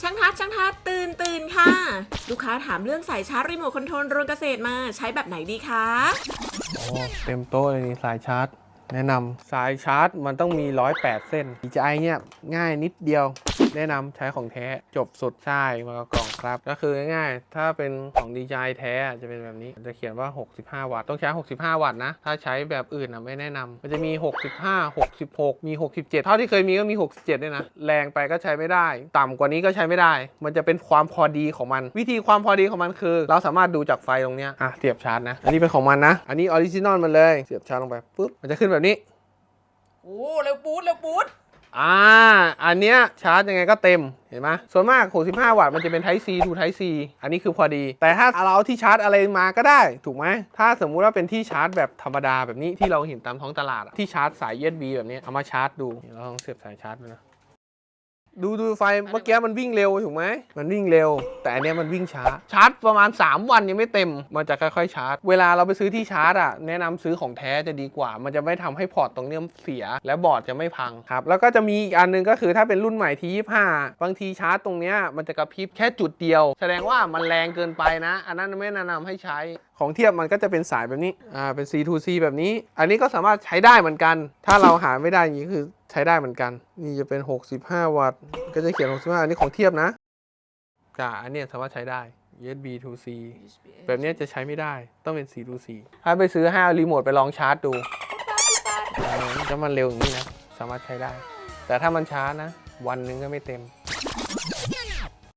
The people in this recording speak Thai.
ช่างทัดช่างทัดตื่นตื่นค่ะ ลูกค้าถามเรื่องสายชาร์จรีโมทคอนโทรลโรงเกษตรมาใช้แบบไหนดีคะโอ้เต็มโต๊ะเลยนี่สายชาร์จ แนะนำสายชาร์จมันต้องมี 108 เส้น DJI เนี่ยง่ายนิดเดียวแนะนำใช้ของแท้จบสุดใช่มากับกล่องครับ ก็คือง่ายๆ ถ้าเป็นของ DJI แท้จะเป็นแบบนี้จะเขียนว่า 65 วัตต์ต้องใช้ 65 วัตต์นะ ถ้าใช้แบบอื่นนะไม่แนะนำมันจะมี 65 66 มี 67 เท่าที่เคยมีก็มี 67ด้วยนะ แรงไปก็ใช้ไม่ได้ ต่ำกว่านี้ก็ใช้ไม่ได้ มันจะเป็นความพอดีของมัน วิธีความพอดีของมันคือ เราสามารถดูจากไฟตรงเนี้ยอะเสียบชาร์จนะ อันนี้เป็นของมันนะ อันนี้ออริจินอลมันเลยเสียบชาร์จลงไปปุ๊บมันจะขึ้นแบบนี้โอ้เร็วปูดเร็วปูด อ่า อันเนี้ยชาร์จยังไงก็เต็ม เห็นไหมส่วนมาก 65 วัตต์มันจะเป็น Type C to Type C อันนี้คือพอดี แต่ถ้าเราที่ชาร์จอะไรมาก็ได้ ถูกไหม ถ้าสมมุติว่าเป็นที่ชาร์จแบบธรรมดาแบบนี้ที่เราเห็นตามท้องตลาดอะที่ชาร์จสาย USB แบบนี้เอามาชาร์จดูเราลองเสียบสายชาร์จดูนะ ดูดูไฟเมื่อกี้มันวิ่งเร็วถูกไหมมันวิ่งเร็ว แต่อันเนี้ยมันวิ่งช้า ชาร์จประมาณ 3 วันยังไม่เต็ม มันจะค่อยๆชาร์จ เวลาเราไปซื้อที่ชาร์จอะแนะนำซื้อของแท้จะดีกว่า มันจะไม่ทำให้พอร์ตตรงเนี้ยเสีย และบอร์ดจะไม่พังครับ แล้วก็จะมีอีกอันหนึงก็คือถ้าเป็นรุ่นใหม่ที่25บางทีชาร์จตรงเนี้ยมันจะกระพริบแค่จุดเดียว แสดงว่ามันแรงเกินไปนะ อันนั้นไม่แนะนำให้ใช้ ของเทียบมันก็จะเป็นสายแบบนี้ อ่า เป็น C to C แบบนี้ อันนี้ก็สามารถใช้ได้เหมือนกัน ถ้าเราหาไม่ได้อย่างนี้คือ ใช้ได้เหมือนกัน นี่จะเป็น 65 วัตต์ ก็จะเขียน 65 อันนี้ของเทียบนะจ้าอันเนี้ยสามารถใช้ได้ USB to C แบบเนี้ยจะใช้ไม่ได้ ต้องเป็น C to C ถ้าไปซื้อให้ารีโมทไปลองชาร์จดูเออถ้ามันเร็วอย่างนี้นะ สามารถใช้ได้ แต่ถ้ามันช้านะ วันนึงก็ไม่เต็ม